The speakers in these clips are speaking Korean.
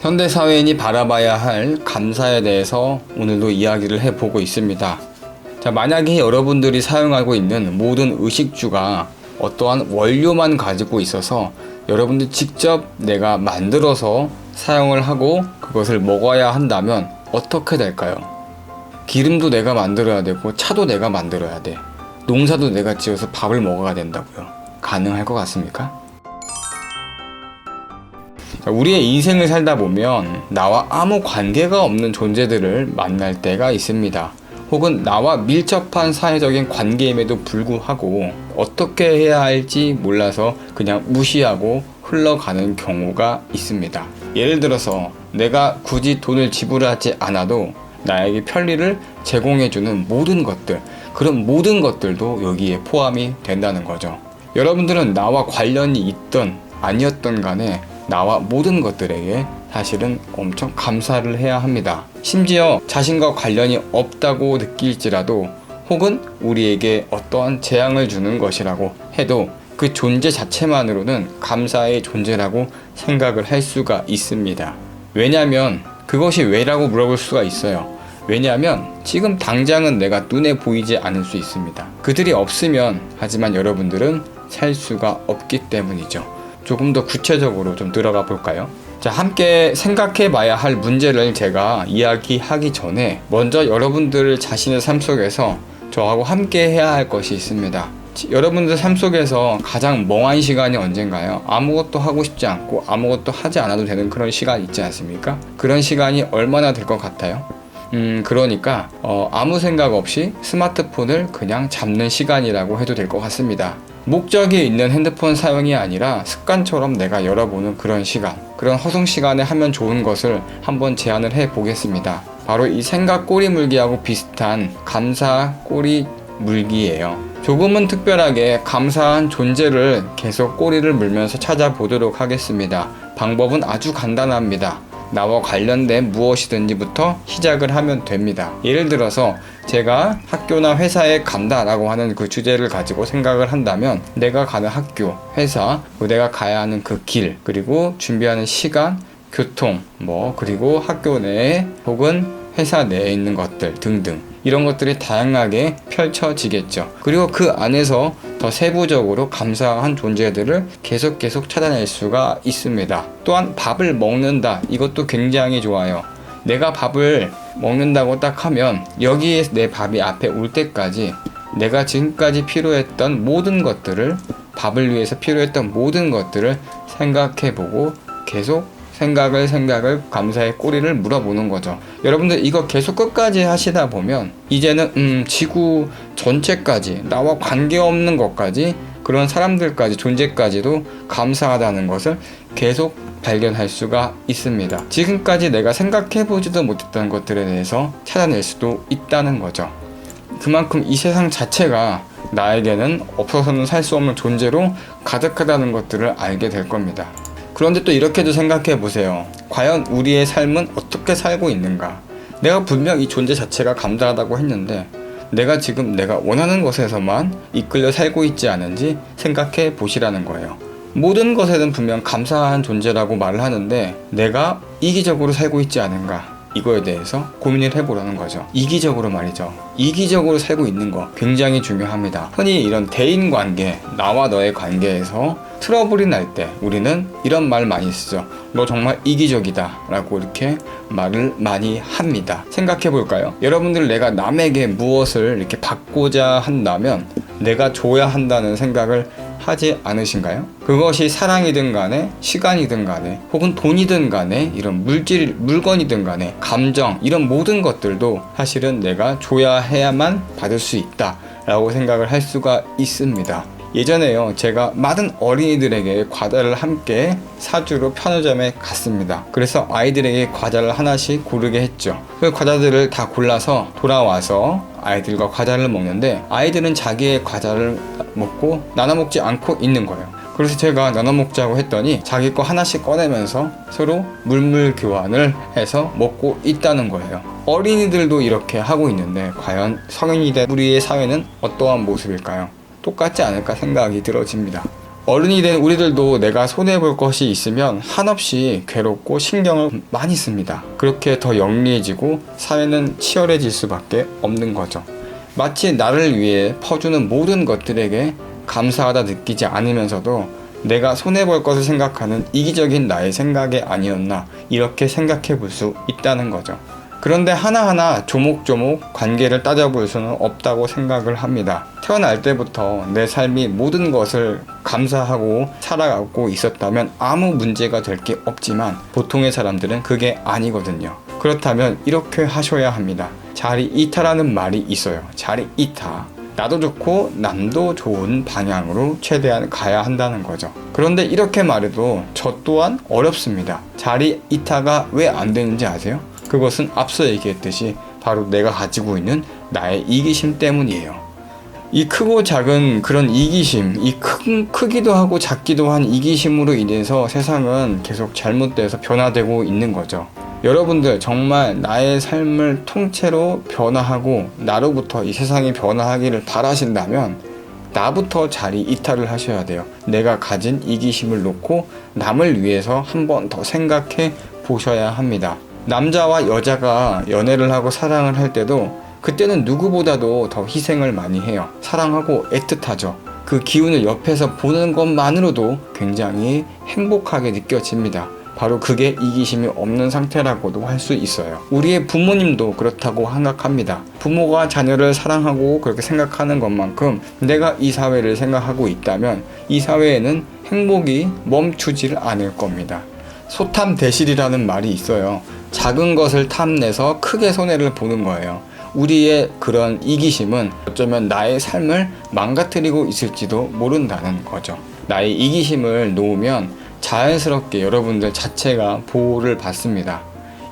현대 사회인이 바라봐야 할 감사에 대해서 오늘도 이야기를 해보고 있습니다. 자, 만약에 여러분들이 사용하고 있는 모든 의식주가 어떠한 원료만 가지고 있어서 여러분들 직접 내가 만들어서 사용을 하고 그것을 먹어야 한다면 어떻게 될까요? 기름도 내가 만들어야 되고 차도 내가 만들어야 돼. 농사도 내가 지어서 밥을 먹어야 된다고요. 가능할 것 같습니까? 자, 우리의 인생을 살다 보면 나와 아무 관계가 없는 존재들을 만날 때가 있습니다. 혹은 나와 밀접한 사회적인 관계임에도 불구하고 어떻게 해야 할지 몰라서 그냥 무시하고 흘러가는 경우가 있습니다. 예를 들어서 내가 굳이 돈을 지불하지 않아도 나에게 편리를 제공해주는 모든 것들, 그런 모든 것들도 여기에 포함이 된다는 거죠. 여러분들은 나와 관련이 있던 아니었던 간에 나와 모든 것들에게 사실은 엄청 감사를 해야 합니다. 심지어 자신과 관련이 없다고 느낄지라도 혹은 우리에게 어떠한 재앙을 주는 것이라고 해도 그 존재 자체만으로는 감사의 존재라고 생각을 할 수가 있습니다. 왜냐하면 그것이 왜라고 물어볼 수가 있어요. 왜냐하면 지금 당장은 내가 눈에 보이지 않을 수 있습니다. 그들이 없으면 하지만 여러분들은 살 수가 없기 때문이죠. 조금 더 구체적으로 좀 들어가 볼까요? 자, 함께 생각해 봐야 할 문제를 제가 이야기하기 전에 먼저 여러분들 자신의 삶 속에서 저하고 함께 해야 할 것이 있습니다. 지- 여러분들 삶 속에서 가장 멍한 시간이 언젠가요? 아무것도 하고 싶지 않고 아무것도 하지 않아도 되는 그런 시간 있지 않습니까? 그런 시간이 얼마나 될 것 같아요? 음, 그러니까 어, 아무 생각 없이 스마트폰을 그냥 잡는 시간이라고 해도 될 것 같습니다. 목적이 있는 핸드폰 사용이 아니라 습관처럼 내가 열어보는 그런 시간, 그런 허송 시간에 하면 좋은 것을 한번 제안을 해 보겠습니다. 바로 이 생각 꼬리 물기하고 비슷한 감사 꼬리 물기예요. 조금은 특별하게 감사한 존재를 계속 꼬리를 물면서 찾아보도록 하겠습니다. 방법은 아주 간단합니다. 나와 관련된 무엇이든지부터 시작을 하면 됩니다. 예를 들어서 제가 학교나 회사에 간다라고 하는 그 주제를 가지고 생각을 한다면 내가 가는 학교, 회사, 그리고 내가 가야 하는 그 길, 그리고 준비하는 시간, 교통, 뭐, 그리고 학교 내에 혹은 회사 내에 있는 것들 등등 이런 것들이 다양하게 펼쳐지겠죠. 그리고 그 안에서 더 세부적으로 감사한 존재들을 계속 계속 찾아낼 수가 있습니다. 또한 밥을 먹는다. 이것도 굉장히 좋아요. 내가 밥을 먹는다고 딱 하면 여기에 내 밥이 앞에 올 때까지 내가 지금까지 필요했던 모든 것들을 밥을 위해서 필요했던 모든 것들을 생각해보고 계속 생각을 생각을 감사의 꼬리를 물어보는 거죠. 여러분들 이거 계속 끝까지 하시다 보면 이제는 음 지구 전체까지 나와 관계없는 것까지 그런 사람들까지 존재까지도 감사하다는 것을 계속 발견할 수가 있습니다. 지금까지 내가 생각해보지도 못했던 것들에 대해서 찾아낼 수도 있다는 거죠. 그만큼 이 세상 자체가 나에게는 없어서는 살 수 없는 존재로 가득하다는 것들을 알게 될 겁니다. 그런데 또 이렇게도 생각해 보세요. 과연 우리의 삶은 어떻게 살고 있는가? 내가 분명 이 존재 자체가 감사하다고 했는데 내가 지금 내가 원하는 것에서만 이끌려 살고 있지 않은지 생각해 보시라는 거예요. 모든 것에는 분명 감사한 존재라고 말을 하는데 내가 이기적으로 살고 있지 않은가? 이거에 대해서 고민을 해보라는 거죠. 이기적으로 말이죠. 이기적으로 살고 있는 거 굉장히 중요합니다. 흔히 이런 대인 관계, 나와 너의 관계에서 트러블이 날 때 우리는 이런 말 많이 쓰죠. 너 정말 이기적이다. 라고 이렇게 말을 많이 합니다. 생각해 볼까요? 여러분들 내가 남에게 무엇을 이렇게 받고자 한다면 내가 줘야 한다는 생각을 하지 않으신가요? 그것이 사랑이든 간에 시간이든 간에 혹은 돈이든 간에 이런 물질 물건이든 간에 감정 이런 모든 것들도 사실은 내가 줘야 해야만 받을 수 있다 라고 생각을 할 수가 있습니다. 예전에요 제가 많은 어린이들에게 과자를 함께 사주로 편의점에 갔습니다 그래서 아이들에게 과자를 하나씩 고르게 했죠 그 과자들을 다 골라서 돌아와서 아이들과 과자를 먹는데 아이들은 자기의 과자를 먹고 나눠 먹지 않고 있는 거예요 그래서 제가 나눠 먹자고 했더니 자기 거 하나씩 꺼내면서 서로 물물 교환을 해서 먹고 있다는 거예요. 어린이들도 이렇게 하고 있는데 과연 성인이 된 우리의 사회는 어떠한 모습일까요? 똑같지 않을까 생각이 들어집니다. 어른이 된 우리들도 내가 손해볼 것이 있으면 한없이 괴롭고 신경을 많이 씁니다. 그렇게 더 영리해지고 사회는 치열해질 수밖에 없는 거죠. 마치 나를 위해 퍼주는 모든 것들에게 감사하다 느끼지 않으면서도 내가 손해볼 것을 생각하는 이기적인 나의 생각이 아니었나 이렇게 생각해 볼 수 있다는 거죠. 그런데 하나하나 조목조목 관계를 따져볼 수는 없다고 생각을 합니다. 태어날 때부터 내 삶이 모든 것을 감사하고 살아가고 있었다면 아무 문제가 될 게 없지만 보통의 사람들은 그게 아니거든요. 그렇다면 이렇게 하셔야 합니다. 자리 이타라는 말이 있어요. 자리 이타. 나도 좋고 남도 좋은 방향으로 최대한 가야 한다는 거죠. 그런데 이렇게 말해도 저 또한 어렵습니다. 자리 이타가 왜 안 되는지 아세요? 그것은 앞서 얘기했듯이 바로 내가 가지고 있는 나의 이기심 때문이에요. 이 크고 작은 그런 이기심, 이 큰, 크기도 하고 작기도 한 이기심으로 인해서 세상은 계속 잘못돼서 변화되고 있는 거죠. 여러분들 정말 나의 삶을 통째로 변화하고 나로부터 이 세상이 변화하기를 바라신다면 나부터 자리 이탈을 하셔야 돼요. 내가 가진 이기심을 놓고 남을 위해서 한 번 더 생각해 보셔야 합니다. 남자와 여자가 연애를 하고 사랑을 할 때도 그때는 누구보다도 더 희생을 많이 해요. 사랑하고 애틋하죠. 그 기운을 옆에서 보는 것만으로도 굉장히 행복하게 느껴집니다. 바로 그게 이기심이 없는 상태라고도 할 수 있어요. 우리의 부모님도 그렇다고 생각합니다. 부모가 자녀를 사랑하고 그렇게 생각하는 것만큼 내가 이 사회를 생각하고 있다면 이 사회에는 행복이 멈추질 않을 겁니다. 소탐 대실이라는 말이 있어요. 작은 것을 탐내서 크게 손해를 보는 거예요. 우리의 그런 이기심은 어쩌면 나의 삶을 망가뜨리고 있을지도 모른다는 거죠. 나의 이기심을 놓으면 자연스럽게 여러분들 자체가 보호를 받습니다.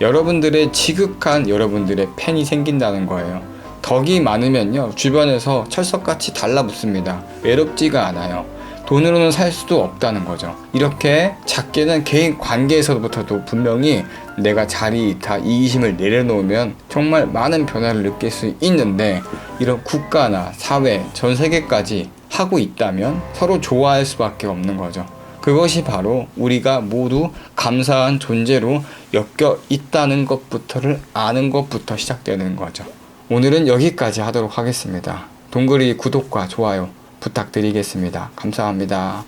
여러분들의 지극한 여러분들의 팬이 생긴다는 거예요. 덕이 많으면요, 주변에서 철석같이 달라붙습니다. 외롭지가 않아요. 돈으로는 살 수도 없다는 거죠. 이렇게 작게는 개인 관계에서부터도 분명히 내가 자리 다 이기심을 내려놓으면 정말 많은 변화를 느낄 수 있는데 이런 국가나 사회, 전 세계까지 하고 있다면 서로 좋아할 수밖에 없는 거죠. 그것이 바로 우리가 모두 감사한 존재로 엮여 있다는 것부터를 아는 것부터 시작되는 거죠. 오늘은 여기까지 하도록 하겠습니다. 동그리 구독과 좋아요 부탁드리겠습니다. 감사합니다.